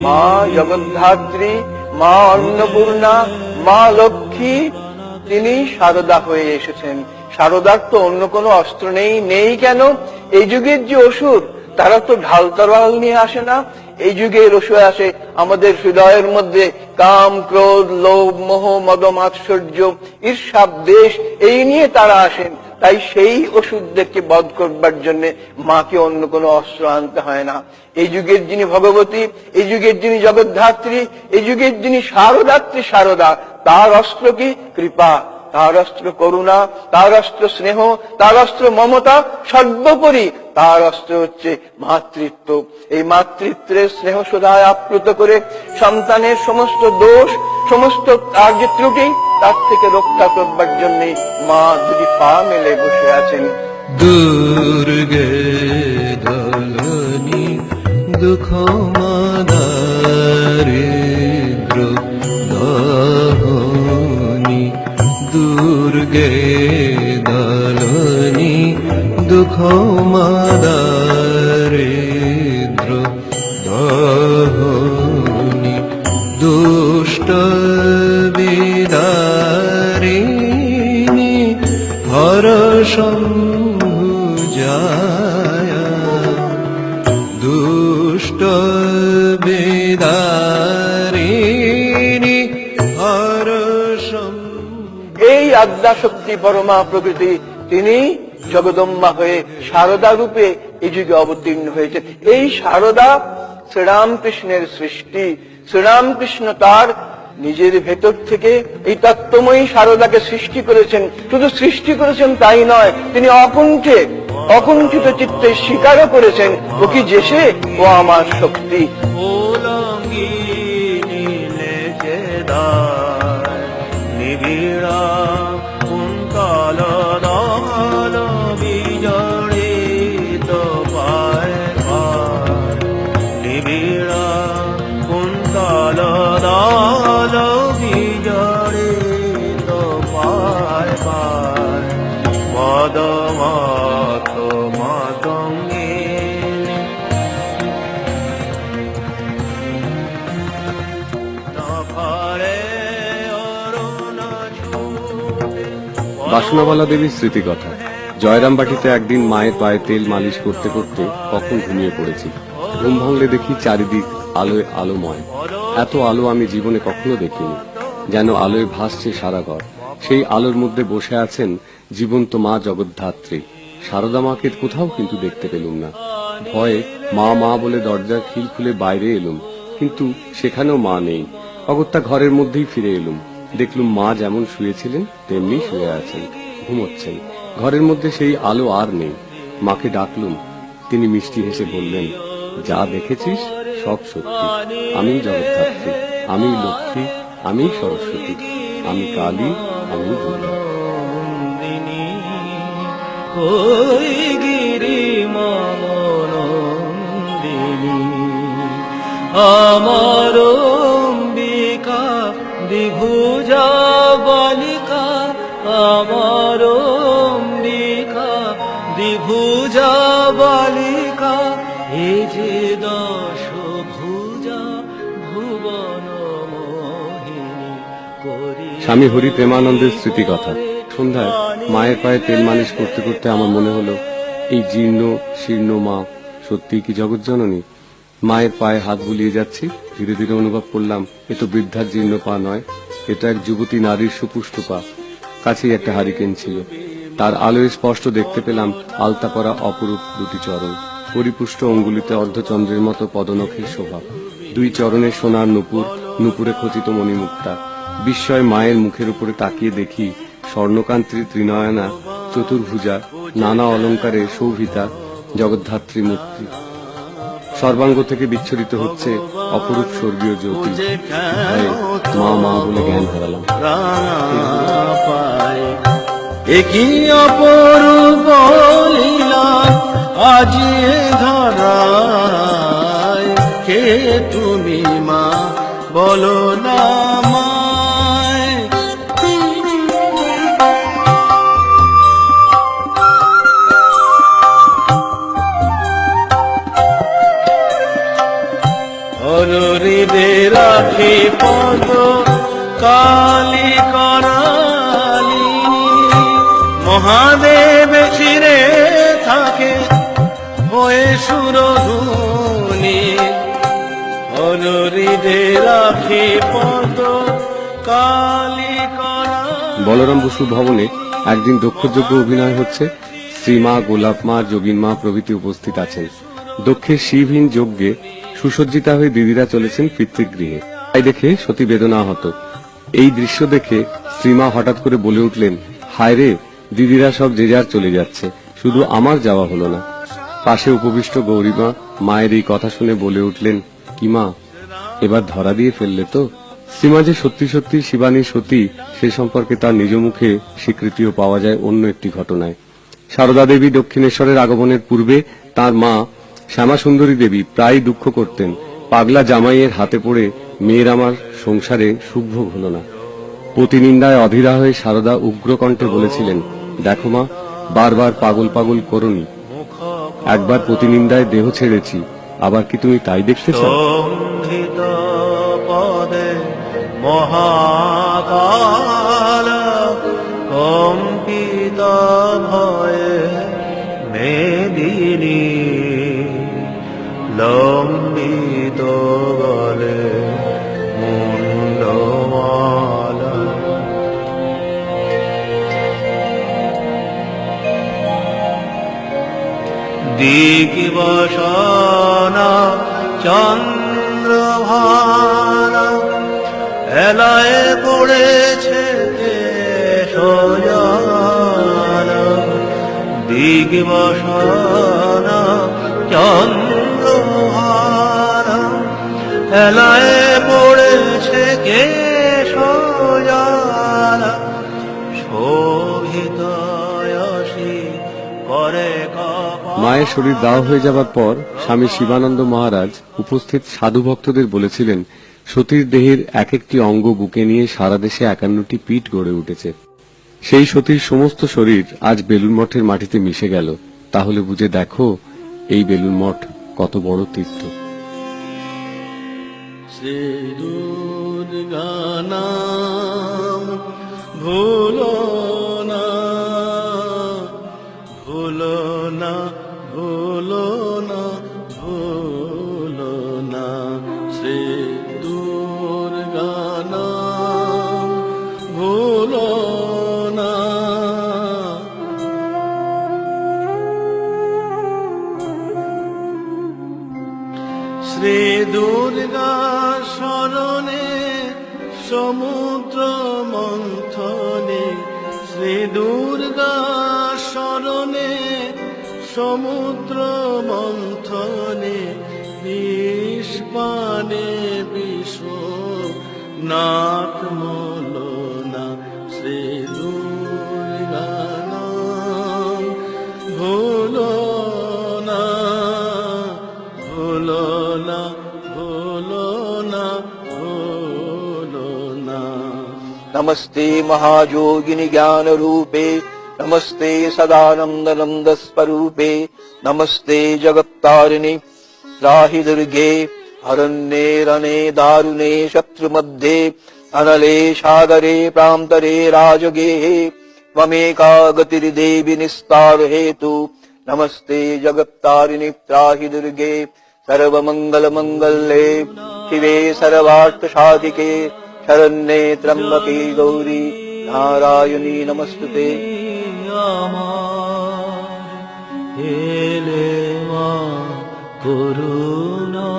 মা জগদ্ধাত্রী মা অন্নপূর্ণা, মা লক্ষ্মী, তিনি সারদা হয়ে এসেছেন। সারদার তো অন্য কোনো অস্ত্র নেই নেই কেন? এই যুগের যে অসুর, তারা তো ঢাল তরোয়াল নিয়ে আসে না। এই যুগে অসুর আসে আমাদের হৃদয়ের মধ্যে কাম, ক্রোধ, লোভ, মোহ মদ মাৎসর্য ঈর্ষাব, দেশ, এই নিয়ে তারা আসেন। তাই সেই ওষুধদেরকে বধ করবার জন্য মাকে অন্য কোনো অস্ত্র আনতে হয় না। এই যুগের যিনি ভগবতী, এই যুগের যিনি জগদ্ধাত্রী, এই যুগের যিনি শারদাত্রী শারদা তার অস্ত্র কি? কৃপা। তার অস্ত্র করুণা, তার অস্ত্র স্নেহ, তার অস্ত্র মমতা সর্বোপরি। তার অস্ত্র হচ্ছে মাতৃত্ব। এই মাতৃত্বের স্নেহ সুধায় আপ্লুত করে সন্তানের সমস্ত দোষ, সমস্ত তার যে ত্রুটি তার থেকে রক্ষা করবার জন্য মা দুটি পা মেলে বসে আছেন। দুর্গে দলনি দুঃখ মাদারিদ্র দহনি। দুর্গে দলনি দুঃখ মাদারিদ্র আদ্যা শক্তি পরমা প্রকৃতি। তিনি জগদম্মা হয়ে শারদা রূপে এই যুগে অবতীর্ণ হয়েছে এই শারদা শ্রীরামকৃষ্ণের সৃষ্টি। শ্রীরামকৃষ্ণ তার নিজের ভেতর থেকে এই তত্ত্বময়ী শারদাকে সৃষ্টি করেছেন। শুধু সৃষ্টি করেছেন তাই নয়, তিনি অকুণ্ঠে, অকুণ্ঠিত চিত্তে স্বীকারও করেছেন। ও কি যেসে ও আমার শক্তি। বাসনাবালা দেবীর স্মৃতি স্মৃতিকথা। জয়রামবাটিতে একদিন মায়ের পায়ে তেল মালিশ করতে করতে কখন ঘুমিয়ে পড়েছি। ঘুম ভাঙলে দেখি চারিদিক আলোয় আলোময়। এত আলো আমি জীবনে কখনো দেখিনি। যেন আলোয় ভাসছে সারা ঘর। সেই আলোর মধ্যে বসে আছেন জীবন্ত মা জগদ্ধাত্রী। সারদা মাকে কোথাও কিন্তু দেখতে পেলুম না। ভয়ে মা মা বলে দরজার খিল খুলে বাইরে এলুম। কিন্তু সেখানেও মা নেই। অগত্যা ঘরের মধ্যেই ফিরে এলুম। দেখলুম মা যেমন শুয়েছিলেন, তেমনি শুয়ে আছেন, ঘুমোচ্ছেন। ঘরের মধ্যে সেই আলো আর নেই। মাকে ডাকলুম। তিনি মিষ্টি হেসে বললেন, যা দেখেছিস, সব সত্যি। আমি জগদ্ধাত্রী আমি লক্ষ্মী আমি সরস্বতী, আমি কালী আমি দুর্গা। কই গিরি মনন্দিনী আমার দ্বিভুজা বালিকা, এ যে দশ ভুজা ভুবন স্বামী হরি প্রেমানন্দের স্মৃতিকথা। সন্ধ্যায় মায়ের পায়ে তেল মালিশ করতে করতে আমার মনে হলো, এই জীর্ণ, শীর্ণ মা সত্যি কি জগৎ জননী? মায়ের পায়ে হাত বুলিয়ে যাচ্ছি, ধীরে ধীরে অনুভব করলাম, এ তো বৃদ্ধার জীর্ণ পা নয়, এটা এক যুবতী নারীর সুপুষ্ট পা। কাছেই একটা হারিকেন ছিল। তার আলোয় স্পষ্ট দেখতে পেলাম আলতা পরা অপরূপ দুটি চরণ। পরিপুষ্ট অঙ্গুলিতে অর্ধচন্দ্রের মতো পদনখের শোভা। দুই চরণে সোনার নুপুর, নুপুরে খচিত মণিমুক্তা। বিস্ময় মায়ের মুখের উপরে তাকিয়ে দেখি স্বর্ণকান্ত্রী ত্রিনয়না, চতুর্ভুজা, নানা অলঙ্কারে শোভিতা, জগদ্ধাত্রী মূর্তি। সর্বাঙ্গ থেকে বিচ্ছরিত হচ্ছে অপরূপ স্বর্গীয় জ্যোতি। মা মা বলে জ্ঞান হারালাম। একই অপরূপ লীলা? আজি ধরায় কে তুমি মা? বলো না রাখি পদ কালি করালি মহাদেব চিরে থাকে, হয়ে সুরধুনি। হৃদে রাখি পদ কালি বলরাম বসু ভবনে একদিন দক্ষযোগ্য অভিনয় হচ্ছে। শ্রীমা গোলাপ মা, যোগিন মা প্রভৃতি উপস্থিত আছেন। দক্ষে শিবহীন যজ্ঞে সুসজ্জিতা হয়ে দিদিরা চলেছেন পিতৃগৃহে। তাই দেখে সতী বেদনা হতো এই দৃশ্য দেখে শ্রীমা হঠাৎ করে বলে উঠলেন, হায় রে দিদিরা সব যে যার চলে যাচ্ছে। শুধু আমার যাওয়া হলো না। পাশে উপবিষ্ট গৌরীমা মায়ের এই কথা শুনে বলে উঠলেন, কি মা, এবার ধরা দিয়ে ফেললে তো? শ্রীমা যে সত্যি সত্যি শিবানী সতী, সে সম্পর্কে তার নিজ মুখে স্বীকৃতিও পাওয়া যায় অন্য একটি ঘটনায়। সারদা দেবী দক্ষিণেশ্বরের আগমনের পূর্বে তার মা শ্যামা সুন্দরী দেবী প্রায় দুঃখ করতেন। পাগলা জামাইয়ের হাতে পড়ে মেয়ের আমার সংসারে সুখভোগ হল না। প্রতিনিন্দায় অধীরা হয়ে সারদা উগ্রকণ্ঠে বলেছিলেন দেখো মা, বারবার পাগল পাগল করনি। একবার প্রতিনিন্দায় দেহ ছেড়েছি, আবার কি তুমি তাই দেখতে চাও? পদে মহাকাল কম্পিত ভয়ে মেদিনী লম্বিত চন্দ্রভানা এলায় পড়েছে সোজানা দিগবসনা চন্দ্রভানা এলায় পড়েছে কে মায়ের শরীর দাহ হয়ে যাবার পর স্বামী শিবানন্দ মহারাজ উপস্থিত সাধু ভক্তদের বলেছিলেন, সতীর দেহের এক একটি অঙ্গ বুকে নিয়ে সারা দেশে একান্নটি পীঠ গড়ে উঠেছে। সেই সতীর সমস্ত শরীর আজ বেলুন মঠের মাটিতে মিশে গেল। তাহলে বুঝে দেখো, এই বেলুন মঠ কত বড় তীর্থ। শ্রী ভুলো শ্রী দুর্গা শরণে সমুদ্র মন্থনে শ্রী দুর্গা স্মরণে সমুদ্র মন্থনে বিষ্পানে বিশ্ব নাথ नमस्ते महायोगिनि ज्ञान रूपे नमस्ते सदानंद नंद स्वरूपे नमस्ते जगत्तारिणि त्राहि दुर्गे हरण्ये रणे दारुणे शत्रु मध्ये अनले सागरे प्रान्तरे राजगेः त्वमेका गतिर्देवि निस्तार हेतु नमस्ते जगत्तारिणि त्राहि दुर्गे सर्वमङ्गल मङ्गल्ये शिवे सर्वार्थ साधिके शरण्ये त्र्यम्बके गौरी नारायणी नमस्तुते আমার এলে মা করুণা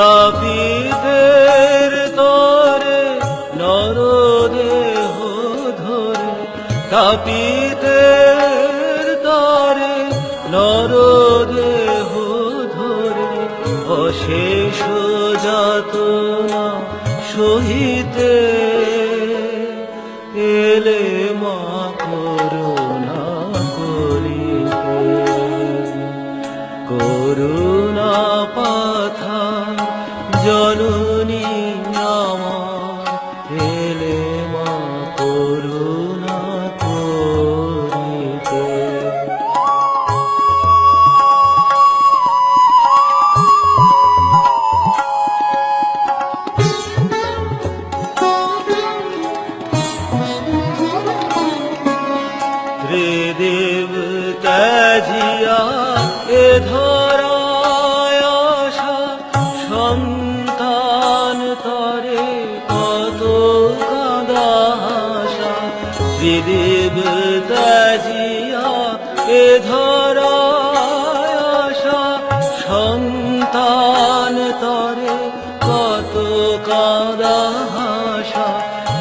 তাপিতের তরে নরদেহ ধরে তাপিতের তরে নরদেহ ধরে অশেষ যাতনা সহিতে এলে ধরায় আশা সন্তান কত ত্যাজিয়া এ সন্তান কত কাদাশা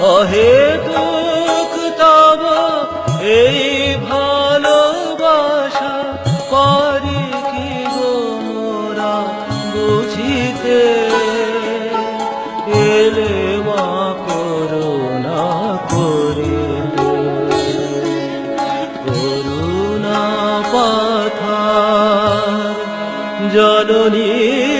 অহেতুক জননী